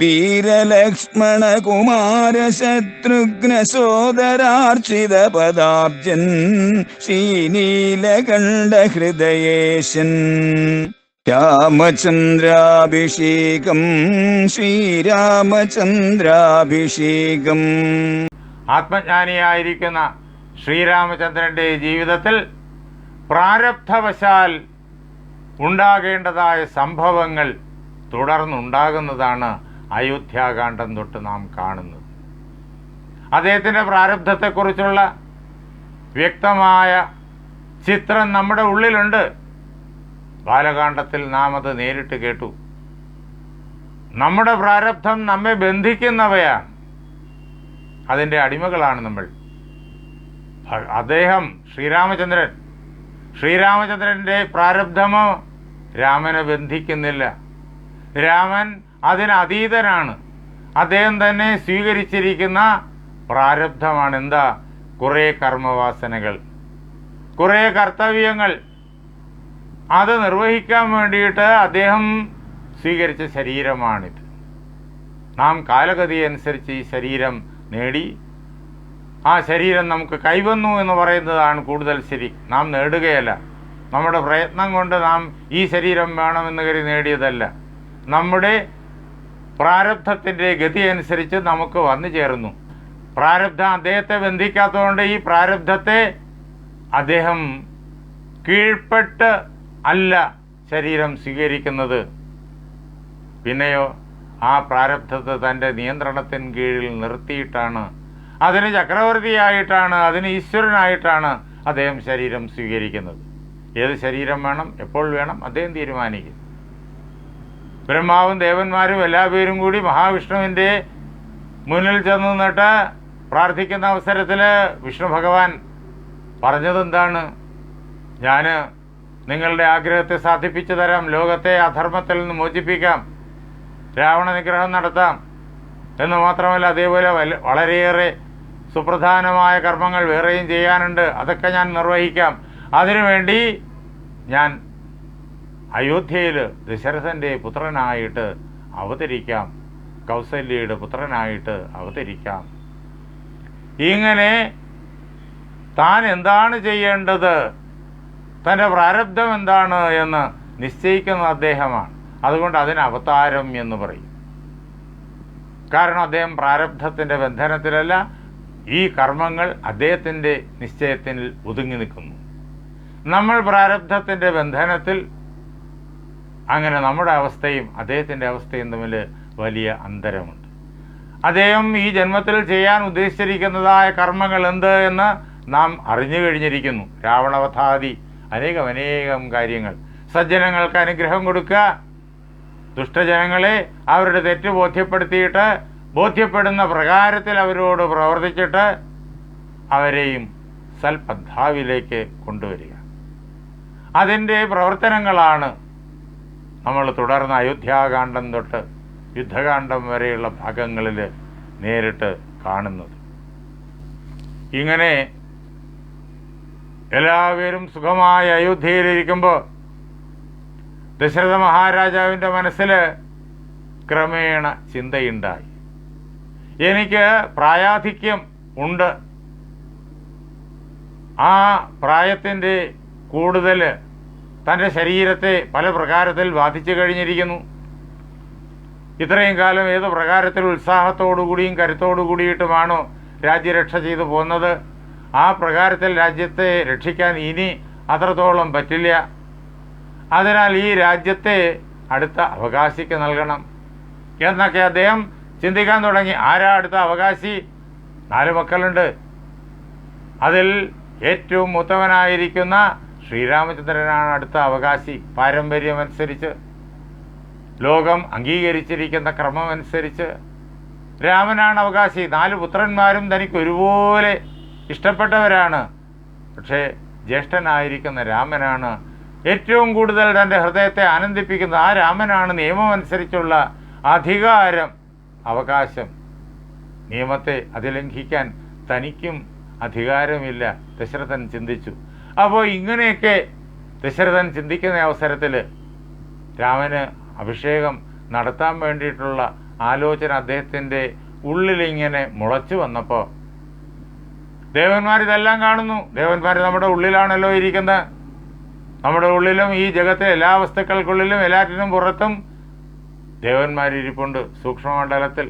വീരലക്ഷ്മണ കുമാര ശത്രുഘ്ന സോദരാർച്ചിത പദാബ്ജൻ ശ്രീനീലകണ്ഠ ഹൃദയേശൻ രാമചന്ദ്രാഭിഷേകം ശ്രീരാമചന്ദ്രാഭിഷേകം. ആത്മജ്ഞാനിയായിരിക്കുന്ന ശ്രീരാമചന്ദ്രന്റെ ജീവിതത്തിൽ പ്രാരബ്ധവശാൽ ഉണ്ടാകേണ്ടതായ സംഭവങ്ങൾ തുടർന്നുണ്ടാകുന്നതാണ് അയോധ്യാകാന്ഡം തൊട്ട് നാം കാണുന്നത്. അദ്ദേഹത്തിന്റെ പ്രാരബ്ധത്തെക്കുറിച്ചുള്ള വ്യക്തമായ ചിത്രം നമ്മുടെ ഉള്ളിലുണ്ട്. ബാലകാന്ഡത്തിൽ നാം അത് നേരിട്ട് കേട്ടു. നമ്മുടെ പ്രാരബ്ധം നമ്മെ ബന്ധിക്കുന്നവയാണ്. അതിന്റെ അടിമകളാണ് നമ്മൾ. അദ്ദേഹം ശ്രീരാമചന്ദ്രൻ. ശ്രീരാമചന്ദ്രന്റെ പ്രാരബ്ധമോ രാമനെ ബന്ധിക്കുന്നില്ല. രാമൻ അതിന് അതീതനാണ്. അദ്ദേഹം തന്നെ സ്വീകരിച്ചിരിക്കുന്ന പ്രാരബ്ധമാണ് എന്താ? കുറേ കർമ്മവാസനകൾ. കുറേ കർത്തവ്യങ്ങൾ. അത് നിർവഹിക്കാൻ വേണ്ടിയിട്ട് അദ്ദേഹം സ്വീകരിച്ച ശരീരമാണിത്. നാം കാലഗതി അനുസരിച്ച് ഈ ശരീരം നേടി. ആ ശരീരം നമുക്ക് കൈവന്നു എന്ന് പറയുന്നതാണ് കൂടുതൽ ശരി. നാം നേടുകയല്ല. നമ്മുടെ പ്രയത്നം കൊണ്ട് നാം ഈ ശരീരം വേണമെന്ന് കരുതി നേടിയതല്ല. നമ്മുടെ പ്രാരബ്ധത്തിന്റെ ഗതി അനുസരിച്ച് നമുക്ക് വന്നു ചേർന്നു പ്രാരബ്ധം അദ്ദേഹത്തെ ബന്ധിക്കാത്തതുകൊണ്ട് ഈ പ്രാരബ്ധത്തെ അദ്ദേഹം കീഴ്പ്പെട്ട് അല്ല ശരീരം സ്വീകരിക്കുന്നത്. പിന്നെയോ ആ പ്രാരബ്ധത്തെ തന്റെ നിയന്ത്രണത്തിന് കീഴിൽ നിർത്തിയിട്ടാണ്. അതിന് ചക്രവർത്തിയായിട്ടാണ് അതിന് ഈശ്വരനായിട്ടാണ് അദ്ദേഹം ശരീരം സ്വീകരിക്കുന്നത്. ഏത് ശരീരം വേണം എപ്പോൾ വേണം അദ്ദേഹം തീരുമാനിക്കും. ബ്രഹ്മാവും ദേവന്മാരും എല്ലാ പേരും കൂടി മഹാവിഷ്ണുവിന്റെ മുന്നിൽ ചെന്ന് നിന്നിട്ട് പ്രാർത്ഥിക്കുന്ന അവസരത്തിൽ വിഷ്ണു ഭഗവാൻ പറഞ്ഞതെന്താണ്? ഞാൻ നിങ്ങളുടെ ആഗ്രഹത്തെ സാധിപ്പിച്ചു തരാം ലോകത്തെ അധർമ്മത്തിൽ നിന്ന് മോചിപ്പിക്കാം രാവണ നിഗ്രഹം നടത്താം എന്ന് മാത്രമല്ല അതേപോലെ വളരെയേറെ സുപ്രധാനമായ കർമ്മങ്ങൾ വേറെയും ചെയ്യാനുണ്ട്. അതൊക്കെ ഞാൻ നിർവഹിക്കാം. അതിനുവേണ്ടി ഞാൻ അയോധ്യയിൽ ദശരഥന്റെ പുത്രനായിട്ട് അവതരിക്കാം. കൗസല്യയുടെ പുത്രനായിട്ട് അവതരിക്കാം. ഇങ്ങനെ താൻ എന്താണ് ചെയ്യേണ്ടത്? തന്റെ പ്രാരബ്ധം എന്താണ് എന്ന് നിശ്ചയിക്കുന്ന അദ്ദേഹമാണ്. അതുകൊണ്ട് അതിന് അവതാരം എന്ന് പറയും. കാരണം അദ്ദേഹം പ്രാരബ്ധത്തിന്റെ ബന്ധനത്തിലല്ല ഈ കർമ്മങ്ങൾ അദ്ദേഹത്തിന്റെ നിശ്ചയത്തിൽ ഒതുങ്ങി നിൽക്കുന്നു. നമ്മൾ പ്രാരബ്ധത്തിന്റെ ബന്ധനത്തിൽ അങ്ങനെ നമ്മുടെ അവസ്ഥയും അദ്ദേഹത്തിന്റെ അവസ്ഥയും തമ്മിൽ വലിയ അന്തരമുണ്ട്. അദ്ദേഹം ഈ ജന്മത്തിൽ ചെയ്യാൻ ഉദ്ദേശിച്ചിരിക്കുന്നതായ കർമ്മങ്ങൾ എന്ത് എന്ന് നാം അറിഞ്ഞു കഴിഞ്ഞിരിക്കുന്നു. രാവണവധാദി അനേകം അനേകം കാര്യങ്ങൾ. സജ്ജനങ്ങൾക്ക് അനുഗ്രഹം കൊടുക്കുക. ദുഷ്ടജനങ്ങളെ അവരുടെ തെറ്റ് ബോധ്യപ്പെടുത്തിയിട്ട് ബോധ്യപ്പെടുന്ന പ്രകാരത്തിൽ അവരോട് പ്രവർത്തിച്ചിട്ട് അവരെയും സൽപദ്ധാവിലേക്ക് കൊണ്ടുവരിക. അതിന്റെ പ്രവർത്തനങ്ങളാണ് നമ്മൾ തുടർന്ന് അയോധ്യാകാന്ഡം തൊട്ട് യുദ്ധകാന്ഡം വരെയുള്ള ഭാഗങ്ങളിൽ നേരിട്ട് കാണുന്നത്. ഇങ്ങനെ എല്ലാവരും സുഖമായ അയോധ്യയിലിരിക്കുമ്പോൾ ദശരഥ മഹാരാജാവിന്റെ മനസ്സിൽ ക്രമേണ ചിന്തയുണ്ടായി. എനിക്ക് പ്രായാധിക്യം ഉണ്ട്. ആ പ്രായത്തിന്റെ കൂടുതൽ തന്റെ ശരീരത്തെ പല പ്രകാരത്തിൽ ബാധിച്ചു കഴിഞ്ഞിരിക്കുന്നു. ഇത്രയും കാലം ഏത് പ്രകാരത്തിൽ ഉത്സാഹത്തോടുകൂടിയും കരുത്തോടു കൂടിയിട്ടുമാണോ രാജ്യരക്ഷ ചെയ്തു പോകുന്നത് ആ പ്രകാരത്തിൽ രാജ്യത്തെ രക്ഷിക്കാൻ ഇനി അത്രത്തോളം പറ്റില്ല. അതിനാൽ ഈ രാജ്യത്തെ അടുത്ത അവകാശിക്ക് നൽകണം. എന്നൊക്കെ അദ്ദേഹം ചിന്തിക്കാൻ തുടങ്ങി. ആരാ അടുത്ത അവകാശി? നാല് മക്കളുണ്ട്. അതിൽ ഏറ്റവും മൂത്തവനായിരിക്കുന്ന ശ്രീരാമചന്ദ്രനാണ് അടുത്ത അവകാശി. പാരമ്പര്യമനുസരിച്ച് ലോകം അംഗീകരിച്ചിരിക്കുന്ന ക്രമമനുസരിച്ച് രാമനാണ് അവകാശി. നാല് പുത്രന്മാരും തനിക്ക് ഒരുപോലെ ഇഷ്ടപ്പെട്ടവരാണ്. പക്ഷേ ജ്യേഷ്ഠനായിരിക്കുന്ന രാമനാണ് ഏറ്റവും കൂടുതൽ തന്റെ ഹൃദയത്തെ ആനന്ദിപ്പിക്കുന്ന ആ രാമനാണ് നിയമമനുസരിച്ചുള്ള അധികാരം അവകാശം. നിയമത്തെ അതിലംഘിക്കാൻ തനിക്കും അധികാരമില്ല. ദശരഥൻ ചിന്തിച്ചു. അപ്പോൾ ഇങ്ങനെയൊക്കെ ദശരഥൻ ചിന്തിക്കുന്ന അവസരത്തിൽ രാമന് അഭിഷേകം നടത്താൻ വേണ്ടിയിട്ടുള്ള ആലോചന അദ്ദേഹത്തിന്റെ ഉള്ളിലിങ്ങനെ മുളച്ചു വന്നപ്പോൾ ദേവന്മാർ ഇതെല്ലാം കാണുന്നു. ദേവന്മാർ നമ്മുടെ ഉള്ളിലാണല്ലോ ഇരിക്കുന്നത്. നമ്മുടെ ഉള്ളിലും ഈ ജഗത്തെ എല്ലാ വസ്തുക്കൾക്കുള്ളിലും എല്ലാറ്റിനും പുറത്തും ദേവന്മാരിരിപ്പുണ്ട്. സൂക്ഷ്മമണ്ഡലത്തിൽ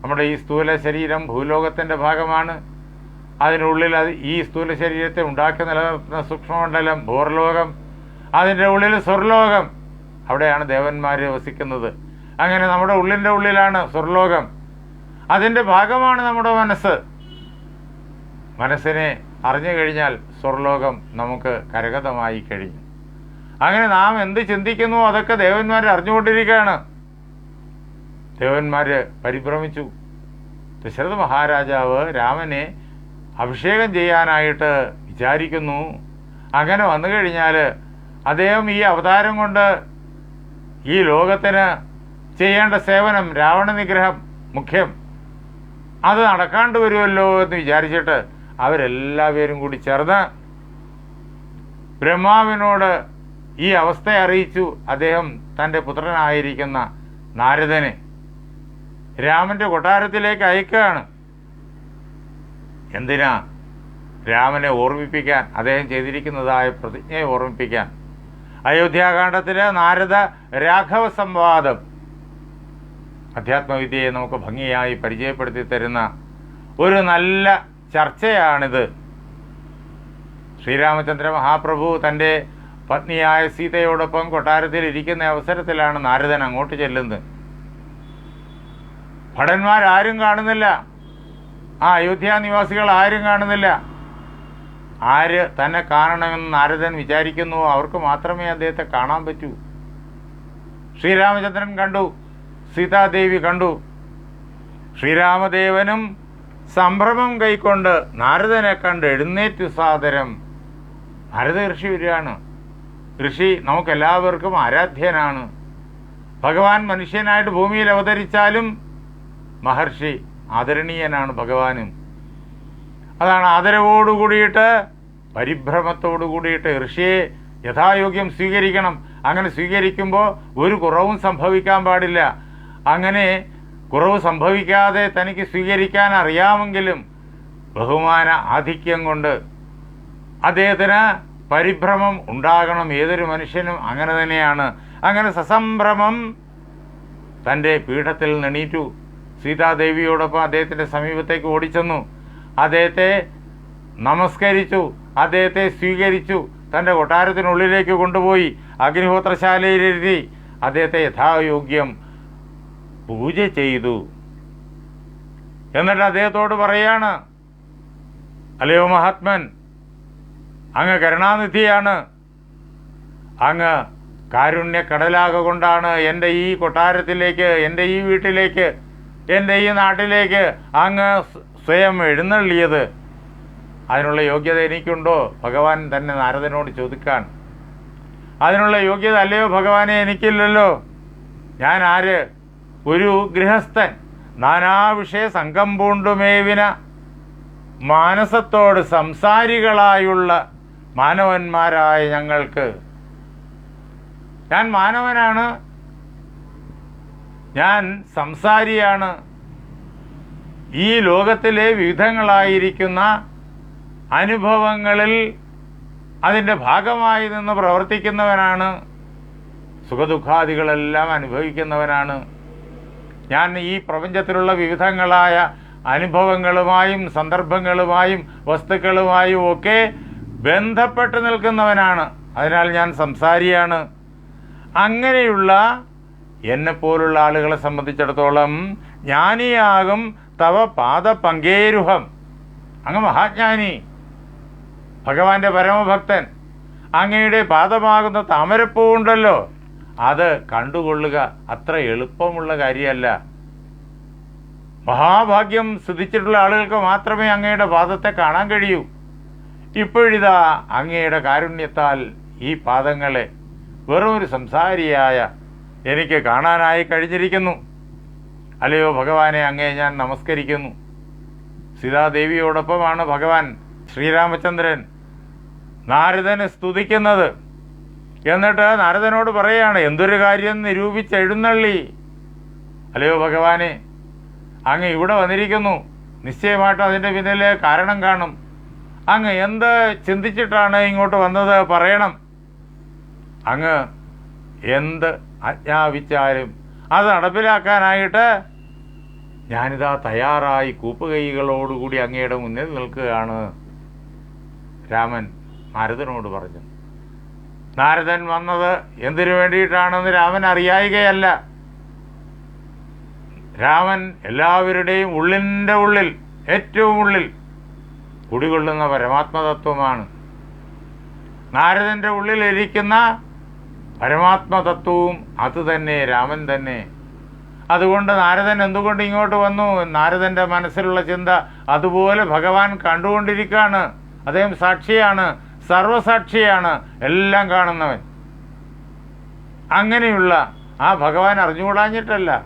നമ്മുടെ ഈ സ്ഥൂല ശരീരം ഭൂലോകത്തിന്റെ ഭാഗമാണ്. അതിനുള്ളിൽ അത് ഈ സ്ഥൂല ശരീരത്തെ ഉണ്ടാക്കി നിലനിർത്തുന്ന സൂക്ഷ്മമണ്ഡലം ഭൂർലോകം അതിന്റെ ഉള്ളിൽ സ്വർലോകം. അവിടെയാണ് ദേവന്മാർ വസിക്കുന്നത്. അങ്ങനെ നമ്മുടെ ഉള്ളിന്റെ ഉള്ളിലാണ് സ്വർലോകം. അതിന്റെ ഭാഗമാണ് നമ്മുടെ മനസ്സ്. മനസ്സിനെ അറിഞ്ഞു കഴിഞ്ഞാൽ സ്വർലോകം നമുക്ക് കരഗതമായി കഴിഞ്ഞു അങ്ങനെ നാം എന്ത് ചിന്തിക്കുന്നു അതൊക്കെ ദേവന്മാർ അറിഞ്ഞുകൊണ്ടിരിക്കുകയാണ്. ദേവന്മാർ പരിഭ്രമിച്ചു. ദശരഥ മഹാരാജാവ് രാമനെ അഭിഷേകം ചെയ്യാനായിട്ട് വിചാരിക്കുന്നു. അങ്ങനെ വന്നു കഴിഞ്ഞാൽ അദ്ദേഹം ഈ അവതാരം കൊണ്ട് ഈ ലോകത്തിന് ചെയ്യേണ്ട സേവനം രാവണ നിഗ്രഹം മുഖ്യം. അത് നടക്കാണ്ട് വരുമല്ലോ എന്ന് വിചാരിച്ചിട്ട് അവരെല്ലാവരും കൂടി ചേർന്ന് ബ്രഹ്മാവിനോട് ഈ അവസ്ഥ അറിയിച്ചു അദ്ദേഹം തന്റെ പുത്രനായിരിക്കുന്ന നാരദനെ. രാമന്റെ കൊട്ടാരത്തിലേക്ക് അയക്കുകയാണ്. എന്തിനാ? രാമനെ ഓർമ്മിപ്പിക്കാൻ അദ്ദേഹം ചെയ്തിരിക്കുന്നതായ പ്രതിജ്ഞയെ ഓർമ്മിപ്പിക്കാൻ. അയോധ്യാകാന്ഡത്തിലെ നാരദ രാഘവ സംവാദം. അധ്യാത്മവിദ്യയെ നമുക്ക് ഭംഗിയായി പരിചയപ്പെടുത്തി തരുന്ന ഒരു നല്ല ചർച്ചയാണിത്. ശ്രീരാമചന്ദ്ര മഹാപ്രഭു തന്റെ പത്നിയായ സീതയോടൊപ്പം കൊട്ടാരത്തിൽ ഇരിക്കുന്ന അവസരത്തിലാണ് നാരദൻ അങ്ങോട്ട് ചെല്ലുന്നത്. ഭടന്മാരാരും കാണുന്നില്ല. ആ അയോധ്യ നിവാസികൾ ആരും കാണുന്നില്ല. ആര് തന്നെ കാണണമെന്ന് നാരദൻ വിചാരിക്കുന്നു. അവർക്ക് മാത്രമേ അദ്ദേഹത്തെ കാണാൻ പറ്റൂ. ശ്രീരാമചന്ദ്രൻ കണ്ടു. സീതാദേവി കണ്ടു. ശ്രീരാമദേവനും സംഭ്രമം കൈക്കൊണ്ട് നാരദനെ കണ്ട് എഴുന്നേറ്റു സാദരം. ഭരത ഋഷി വരികയാണ്. ഋഷി നമുക്കെല്ലാവർക്കും ആരാധ്യനാണ്. ഭഗവാൻ മനുഷ്യനായിട്ട് ഭൂമിയിൽ അവതരിച്ചാലും മഹർഷി ആദരണീയനാണ് ഭഗവാനും. അതാണ് ആദരവോടു കൂടിയിട്ട് പരിഭ്രമത്തോടു കൂടിയിട്ട് ഋഷിയെ യഥായോഗ്യം സ്വീകരിക്കണം. അങ്ങനെ സ്വീകരിക്കുമ്പോൾ ഒരു കുറവും സംഭവിക്കാൻ പാടില്ല. അങ്ങനെ കുറവ് സംഭവിക്കാതെ തനിക്ക് സ്വീകരിക്കാൻ അറിയാമെങ്കിലും ബഹുമാന ആധിക്യം കൊണ്ട് അദ്ദേഹത്തിന് പരിഭ്രമം ഉണ്ടാകണം. ഏതൊരു മനുഷ്യനും അങ്ങനെ തന്നെയാണ്. അങ്ങനെ സസംഭ്രമം തന്റെ പീഠത്തിൽ നെണീറ്റു. സീതാദേവിയോടൊപ്പം അദ്ദേഹത്തിന്റെ സമീപത്തേക്ക് ഓടിച്ചെന്നു. അദ്ദേഹത്തെ നമസ്കരിച്ചു. അദ്ദേഹത്തെ സ്വീകരിച്ചു. തന്റെ കൊട്ടാരത്തിനുള്ളിലേക്ക് കൊണ്ടുപോയി. അഗ്നിഹോത്രശാലയിലിരുത്തി അദ്ദേഹത്തെ യഥായോഗ്യം പൂജ ചെയ്തു. എന്നിട്ട് അദ്ദേഹത്തോട് പറയാണ് അലയോ മഹാത്മൻ അങ്ങ് കരുണാനിധിയാണ്. അങ്ങ് കാരുണ്യ കടലാകൊണ്ടാണ് എന്റെ ഈ കൊട്ടാരത്തിലേക്ക് എന്റെ ഈ വീട്ടിലേക്ക് എന്റെ ഈ നാട്ടിലേക്ക് അങ്ങ് സ്വയം എഴുന്നള്ളിയത്. അതിനുള്ള യോഗ്യത എനിക്കുണ്ടോ? ഭഗവാൻ തന്നെ നാരദനോട് ചോദിക്കാൻ. അതിനുള്ള യോഗ്യത അല്ലയോ ഭഗവാനെ എനിക്കില്ലല്ലോ. ഞാൻ ആര്? ഒരു ഗൃഹസ്ഥൻ. നാനാവിഷയ സംഘം പൂണ്ടുമേവിന മാനസത്തോട് സംസാരികളായുള്ള മാനവന്മാരായ ഞങ്ങൾക്ക്. ഞാൻ മാനവനാണ്. ഞാൻ സംസാരിയാണ്. ഈ ലോകത്തിലെ വിവിധങ്ങളായിരിക്കുന്ന അനുഭവങ്ങളിൽ അതിന്റെ ഭാഗമായി നിന്ന് പ്രവർത്തിക്കുന്നവനാണ്. സുഖദുഃഖാദികളെല്ലാം അനുഭവിക്കുന്നവനാണ്. ഞാൻ ഈ പ്രപഞ്ചത്തിലുള്ള വിവിധങ്ങളായ അനുഭവങ്ങളുമായും സന്ദർഭങ്ങളുമായും വസ്തുക്കളുമായും ഒക്കെ ബന്ധപ്പെട്ട് നിൽക്കുന്നവനാണ്. അതിനാൽ ഞാൻ സംസാരിയാണ്. അങ്ങനെയുള്ള എന്നെപ്പോലുള്ള ആളുകളെ സംബന്ധിച്ചിടത്തോളം ജ്ഞാനിയാകും തവ പാദപങ്കേരുഹം. അങ്ങ് മഹാജ്ഞാനി ഭഗവാന്റെ പരമഭക്തൻ. അങ്ങയുടെ പാദമാകുന്ന താമരപ്പൂ ഉണ്ടല്ലോ അത് കണ്ടുകൊള്ളുക അത്ര എളുപ്പമുള്ള കാര്യമല്ല. മഹാഭാഗ്യം സിദ്ധിച്ചിട്ടുള്ള ആളുകൾക്ക് മാത്രമേ അങ്ങയുടെ പാദത്തെ കാണാൻ കഴിയൂ. ഇപ്പോഴിതാ അങ്ങയുടെ കാരുണ്യത്താൽ ഈ പാദങ്ങളെ വെറും ഒരു സംസാരിയായ എനിക്ക് കാണാനായി കഴിഞ്ഞിരിക്കുന്നു. അല്ലയോ ഭഗവാനെ അങ്ങേ ഞാൻ നമസ്കരിക്കുന്നു. സീതാദേവിയോടൊപ്പമാണ് ഭഗവാൻ ശ്രീരാമചന്ദ്രൻ നാരദനെ സ്തുതിക്കുന്നത്. എന്നിട്ട് നാരദനോട് പറയാണ് എന്തൊരു കാര്യം നിരൂപിച്ച് എഴുന്നള്ളി അല്ലയോ ഭഗവാനെ അങ്ങ് ഇവിടെ വന്നിരിക്കുന്നു. നിശ്ചയമായിട്ടും അതിന്റെ പിന്നിലെ കാരണം കാണും. അങ്ങ് എന്ത് ചിന്തിച്ചിട്ടാണ് ഇങ്ങോട്ട് വന്നത് പറയണം. അങ്ങ് എന്ത് ആജ്ഞാപിച്ചാലും അത് നടപ്പിലാക്കാനായിട്ട് ഞാനിതാ തയ്യാറായി കൂപ്പുകൈകളോടുകൂടി അങ്ങയുടെ മുന്നിൽ നിൽക്കുകയാണ്. രാമൻ നാരദനോട് പറഞ്ഞു. നാരദൻ വന്നത് എന്തിനു വേണ്ടിയിട്ടാണെന്ന് രാമൻ അറിയായികയല്ല. രാമൻ എല്ലാവരുടെയും ഉള്ളിന്റെ ഉള്ളിൽ ഏറ്റവും ഉള്ളിൽ കുടികൊള്ളുന്ന പരമാത്മതത്വമാണ്. നാരദന്റെ ഉള്ളിലിരിക്കുന്ന പരമാത്മതത്വവും അത് തന്നെ രാമൻ തന്നെ. അതുകൊണ്ട് നാരദൻ എന്തുകൊണ്ട് ഇങ്ങോട്ട് വന്നു? നാരദന്റെ മനസ്സിലുള്ള ചിന്ത അതുപോലെ ഭഗവാൻ കണ്ടുകൊണ്ടിരിക്കുകയാണ് അദ്ദേഹം സാക്ഷിയാണ് സർവസാക്ഷിയാണ് എല്ലാം കാണുന്നവൻ. അങ്ങനെയുള്ള ആ ഭഗവാൻ അറിഞ്ഞുകൂടാഞ്ഞിട്ടല്ല.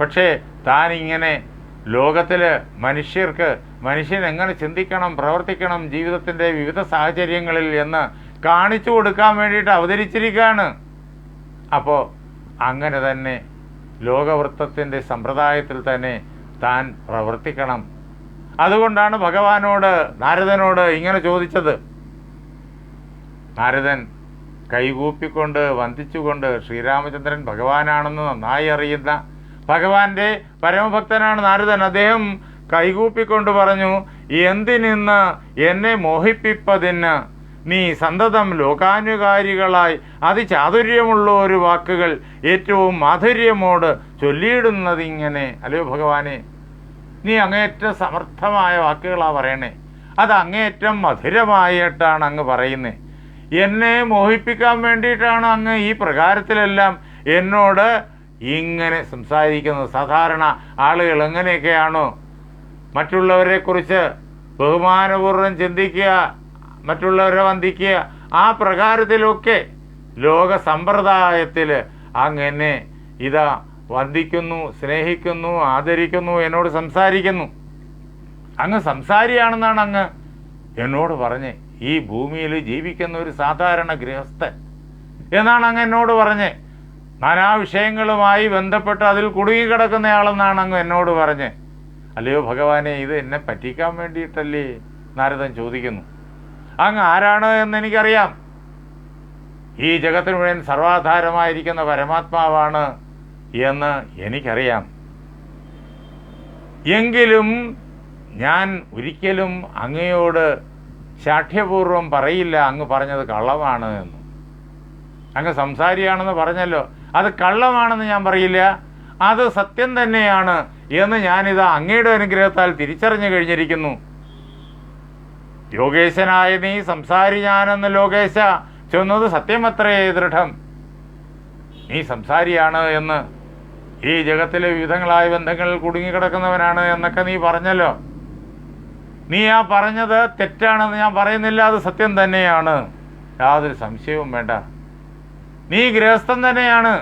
പക്ഷേ താൻ ഇങ്ങനെ ലോകത്തിൽ മനുഷ്യർക്ക് മനുഷ്യൻ എങ്ങനെ ചിന്തിക്കണം പ്രവർത്തിക്കണം ജീവിതത്തിന്റെ വിവിധ സാഹചര്യങ്ങളിൽ എന്ന് കാണിച്ചു കൊടുക്കാൻ വേണ്ടിയിട്ട് അവതരിച്ചിരിക്കുകയാണ്. അപ്പോൾ അങ്ങനെ തന്നെ ലോകവൃത്തത്തിന്റെ സമ്പ്രദായത്തിൽ തന്നെ താൻ പ്രവർത്തിക്കണം. അതുകൊണ്ടാണ് ഭഗവാനോട് നാരദനോട് ഇങ്ങനെ ചോദിച്ചത്. നാരദൻ കൈകൂപ്പിക്കൊണ്ട് വന്ദിച്ചുകൊണ്ട് ശ്രീരാമചന്ദ്രൻ ഭഗവാനാണെന്ന് നന്നായി അറിയുന്ന ഭഗവാന്റെ പരമഭക്തനാണ് നാരദൻ. അദ്ദേഹം കൈകൂപ്പിക്കൊണ്ട് പറഞ്ഞു എന്തിനിന്ന് എന്നെ മോഹിപ്പിപ്പതിന്? നീ സന്തതം ലോകാനുകാരികളായി അതിചാതുര്യമുള്ള ഒരു വാക്കുകൾ ഏറ്റവും മാധുര്യമോട് ചൊല്ലിയിടുന്നതിങ്ങനെ. അല്ലയോ ഭഗവാനെ? നീ അങ്ങേറ്റം സമർത്ഥമായ വാക്കുകളാണ് പറയണേ. അത് അങ്ങേറ്റം മധുരമായിട്ടാണ് അങ്ങ് പറയുന്നത് എന്നെ മോഹിപ്പിക്കാൻ വേണ്ടിയിട്ടാണ് അങ്ങ് ഈ പ്രകാരത്തിലെല്ലാം എന്നോട് ഇങ്ങനെ സംസാരിക്കുന്നത്. സാധാരണ ആളുകൾ എങ്ങനെയൊക്കെയാണോ? മറ്റുള്ളവരെക്കുറിച്ച് ബഹുമാനപൂർവം ചിന്തിക്കുക. മറ്റുള്ളവരെ വന്ദിക്കുക ആ പ്രകാരത്തിലൊക്കെ ലോക സമ്പ്രദായത്തിൽ അങ്ങനെ ഇതാ വന്ദിക്കുന്നു സ്നേഹിക്കുന്നു ആദരിക്കുന്നു എന്നോട് സംസാരിക്കുന്നു. അങ്ങ് സംസാരിയാണെന്നാണ് അങ്ങ് എന്നോട് പറഞ്ഞ് ഈ ഭൂമിയിൽ ജീവിക്കുന്ന ഒരു സാധാരണ ഗൃഹസ്ഥൻ എന്നാണ് അങ്ങ് എന്നോട് പറഞ്ഞ്. നാനാ വിഷയങ്ങളുമായി ബന്ധപ്പെട്ട് അതിൽ കുടുങ്ങിക്കിടക്കുന്നയാളെന്നാണ് അങ്ങ് എന്നോട് പറഞ്ഞ്. അല്ലയോ ഭഗവാനെ ഇത് എന്നെ പറ്റിക്കാൻ വേണ്ടിയിട്ടല്ലേ നാരദൻ ചോദിക്കുന്നു. അങ്ങ് ആരാണ് എന്ന് എനിക്കറിയാം. ഈ ജഗത്തിന് മുഴുവൻ സർവാധാരമായിരിക്കുന്ന പരമാത്മാവാണ് എന്ന് എനിക്കറിയാം. എങ്കിലും ഞാൻ ഒരിക്കലും അങ്ങയോട് ശാഠ്യപൂർവം പറയില്ല അങ്ങ് പറഞ്ഞത് കള്ളമാണ് എന്ന്. അങ്ങ് സംസാരിയാണെന്ന് പറഞ്ഞല്ലോ. അത് കള്ളമാണെന്ന് ഞാൻ പറയില്ല. അത് സത്യം തന്നെയാണ് എന്ന് ഞാനിത് അങ്ങയുടെ അനുഗ്രഹത്താൽ തിരിച്ചറിഞ്ഞു കഴിഞ്ഞിരിക്കുന്നു. യോഗേശനായ നീ സംസാരി ഞാനെന്ന് ലോകേശ ചെന്നത് സത്യമത്രേ ദൃഢം. നീ സംസാരിയാണ് എന്ന് ഈ ജഗത്തിലെ വിവിധങ്ങളായ ബന്ധങ്ങളിൽ കുടുങ്ങിക്കിടക്കുന്നവനാണ് എന്നൊക്കെ നീ പറഞ്ഞല്ലോ. നീ ആ പറഞ്ഞത് തെറ്റാണെന്ന് ഞാൻ പറയുന്നില്ല അത് സത്യം തന്നെയാണ്. യാതൊരു സംശയവും വേണ്ട. നീ ഗൃഹസ്ഥൻ തന്നെയാണ്.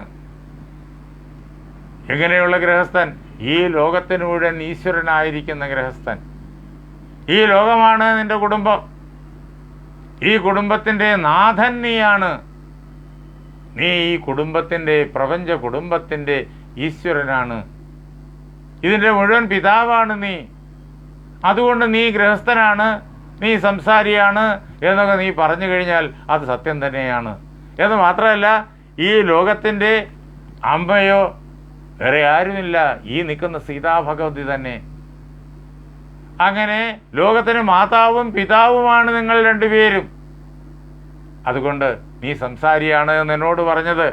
എങ്ങനെയുള്ള ഗൃഹസ്ഥൻ? ഈ ലോകത്തിന് മുഴുവൻ ഈശ്വരനായിരിക്കുന്ന ഗൃഹസ്ഥൻ. ഈ ലോകമാണ് നിന്റെ കുടുംബം. ഈ കുടുംബത്തിന്റെ നാഥൻ നീയാണ്. നീ ഈ കുടുംബത്തിന്റെ പ്രപഞ്ച കുടുംബത്തിന്റെ ഈശ്വരനാണ്. ഇതിന്റെ മുഴുവൻ പിതാവാണ് നീ. അതുകൊണ്ട് നീ ഗൃഹസ്ഥനാണ് നീ സംസാരിയാണ് എന്നൊക്കെ നീ പറഞ്ഞു കഴിഞ്ഞാൽ അത് സത്യം തന്നെയാണ്. എന്ന് മാത്രമല്ല ഈ ലോകത്തിന്റെ അമ്മയോ വേറെ ആരുമില്ല. ഈ നിൽക്കുന്ന സീതാഭഗവതി തന്നെ. അങ്ങനെ ലോകത്തിന് മാതാവും പിതാവുമാണ് നിങ്ങൾ രണ്ടുപേരും. അതുകൊണ്ട് നീ സംസാരിയാണ് എന്ന് എന്നോട് പറഞ്ഞത്.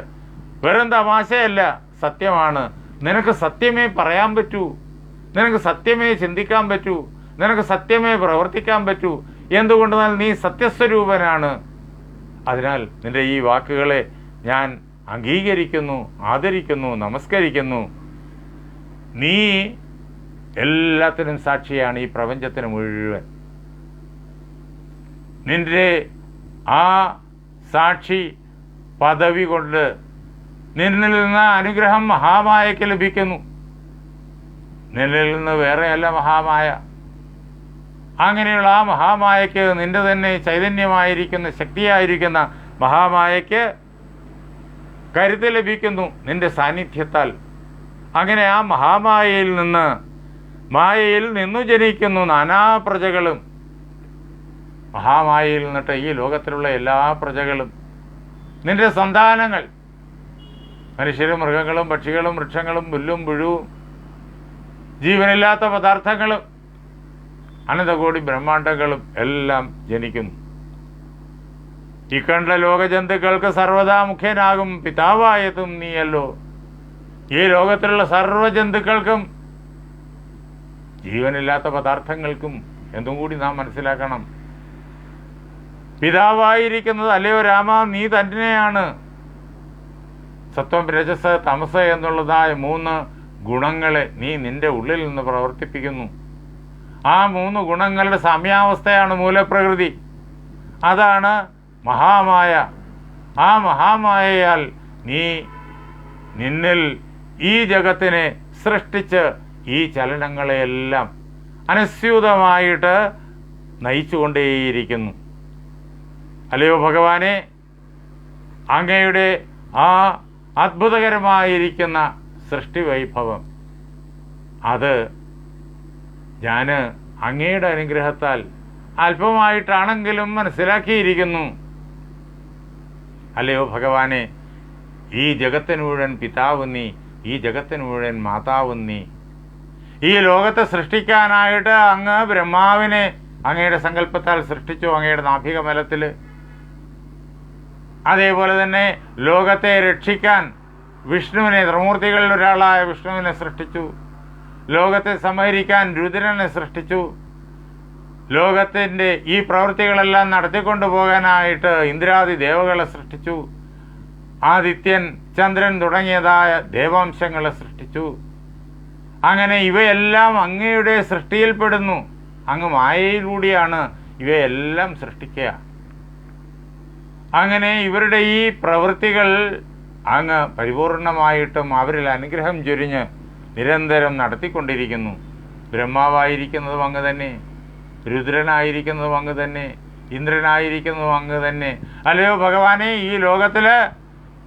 വെറും തമാശയല്ല സത്യമാണ്. നിനക്ക് സത്യമേ പറയാൻ പറ്റൂ. നിനക്ക് സത്യമേ ചിന്തിക്കാൻ പറ്റൂ. നിനക്ക് സത്യമേ പ്രവർത്തിക്കാൻ പറ്റൂ. എന്തുകൊണ്ടെന്നാൽ നീ സത്യസ്വരൂപനാണ്. അതിനാൽ നിന്റെ ഈ വാക്കുകളെ ഞാൻ അംഗീകരിക്കുന്നു ആദരിക്കുന്നു നമസ്കരിക്കുന്നു. നീ എല്ലാത്തിനും സാക്ഷിയാണ് ഈ പ്രപഞ്ചത്തിന് മുഴുവൻ. നിന്റെ ആ സാക്ഷി പദവി കൊണ്ട് നിന്നിൽ നിന്ന് അനുഗ്രഹം മഹാമായയ്ക്ക് ലഭിക്കുന്നു. നിന്നിൽ നിന്ന് വേറെയല്ല മഹാമായ. അങ്ങനെയുള്ള ആ മഹാമായയ്ക്ക് നിന്റെ തന്നെ ചൈതന്യമായിരിക്കുന്ന ശക്തിയായിരിക്കുന്ന മഹാമായയ്ക്ക് കരുത്ത് ലഭിക്കുന്നു നിന്റെ സാന്നിധ്യത്താൽ. അങ്ങനെ ആ മഹാമായയിൽ നിന്ന് മായയിൽ നിന്നു ജനിക്കുന്നു നാനാ പ്രജകളും. മഹാമായയിൽ നിന്നിട്ട് ഈ ലോകത്തിലുള്ള എല്ലാ പ്രജകളും. നിന്റെ സന്താനങ്ങൾ. മനുഷ്യരും മൃഗങ്ങളും പക്ഷികളും വൃക്ഷങ്ങളും പുല്ലും പുഴുവും. ജീവനില്ലാത്ത പദാർത്ഥങ്ങളും. അനന്തകോടി ബ്രഹ്മാണ്ടങ്ങളും എല്ലാം ജനിക്കുന്നു. ഈ കണ്ട ലോകജന്തുക്കൾക്ക് സർവദാ മുഖ്യനാകും പിതാവായതും നീയല്ലോ. ഈ ലോകത്തിലുള്ള സർവജന്തുക്കൾക്കും ജീവനില്ലാത്ത പദാർത്ഥങ്ങൾക്കും എന്തും കൂടി നാം മനസ്സിലാക്കണം. പിതാവായിരിക്കുന്നത് അല്ലയോ രാമ? നീ തന്നെയാണ്. സത്വം രജസ് തമസ് എന്നുള്ളതായ മൂന്ന് ഗുണങ്ങളെ നീ നിന്റെ ഉള്ളിൽ നിന്ന് പ്രവർത്തിപ്പിക്കുന്നു. ആ മൂന്ന് ഗുണങ്ങളുടെ സമയാവസ്ഥയാണ് മൂലപ്രകൃതി. അതാണ് മഹാമായ. ആ മഹാമായയാൽ നീ നിന്നിൽ ഈ ജഗത്തിനെ സൃഷ്ടിച്ച് ഈ ചലനങ്ങളെയെല്ലാം അനസ്യൂതമായിട്ട് നയിച്ചുകൊണ്ടേയിരിക്കുന്നു. അല്ലയോ ഭഗവാനെ അങ്ങയുടെ ആ അത്ഭുതകരമായിരിക്കുന്ന സൃഷ്ടി വൈഭവം അത് ഞാൻ അങ്ങയുടെ അനുഗ്രഹത്താൽ അല്പമായിട്ടാണെങ്കിലും മനസ്സിലാക്കിയിരിക്കുന്നു. അല്ലയോ ഭഗവാനെ ഈ ജഗത്തിന് മുഴുവൻ പിതാവ് നീ ഈ ജഗത്തിന് മുഴുവൻ മാതാവ് നീ ഈ ലോകത്തെ സൃഷ്ടിക്കാനായിട്ട് അങ്ങ് ബ്രഹ്മാവിനെ അങ്ങയുടെ സങ്കല്പത്താൽ സൃഷ്ടിച്ചു അങ്ങയുടെ നാഭികമലത്തിൽ അതേപോലെ തന്നെ ലോകത്തെ രക്ഷിക്കാൻ വിഷ്ണുവിനെ ത്രിമൂർത്തികളിൽ ഒരാളായ വിഷ്ണുവിനെ സൃഷ്ടിച്ചു. ലോകത്തെ സംഹരിക്കാൻ രുദ്രനെ സൃഷ്ടിച്ചു. ലോകത്തിന്റെ ഈ പ്രവൃത്തികളെല്ലാം നടത്തിക്കൊണ്ടു പോകാനായിട്ട് ഇന്ദ്രാദി ദേവകളെ സൃഷ്ടിച്ചു. ആദിത്യൻ ചന്ദ്രൻ തുടങ്ങിയതായ ദേവാംശങ്ങളെ സൃഷ്ടിച്ചു. അങ്ങനെ ഇവയെല്ലാം അങ്ങയുടെ സൃഷ്ടിയിൽപ്പെടുന്നു. അങ്ങ് മായയിലൂടെയാണ് ഇവയെല്ലാം സൃഷ്ടിക്കുക. അങ്ങനെ ഇവരുടെ ഈ പ്രവൃത്തികൾ അങ്ങ് പരിപൂർണമായിട്ടും അവരിൽ അനുഗ്രഹം ചൊരിഞ്ഞ് നിരന്തരം നടത്തിക്കൊണ്ടിരിക്കുന്നു. ബ്രഹ്മാവായിരിക്കുന്നതും അങ്ങ് തന്നെ രുദ്രനായിരിക്കുന്നതും അങ്ങ് തന്നെ ഇന്ദ്രനായിരിക്കുന്നതും അങ്ങ് തന്നെ. അല്ലയോ ഭഗവാനെ ഈ ലോകത്തിൽ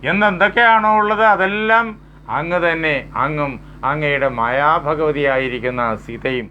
എന്തെന്തൊക്കെയാണോ ഉള്ളത് അതെല്ലാം അങ്ങ് തന്നെ അങ്ങും അങ്ങയുടെ മായാഭഗവതിയായിരിക്കുന്ന സീതയും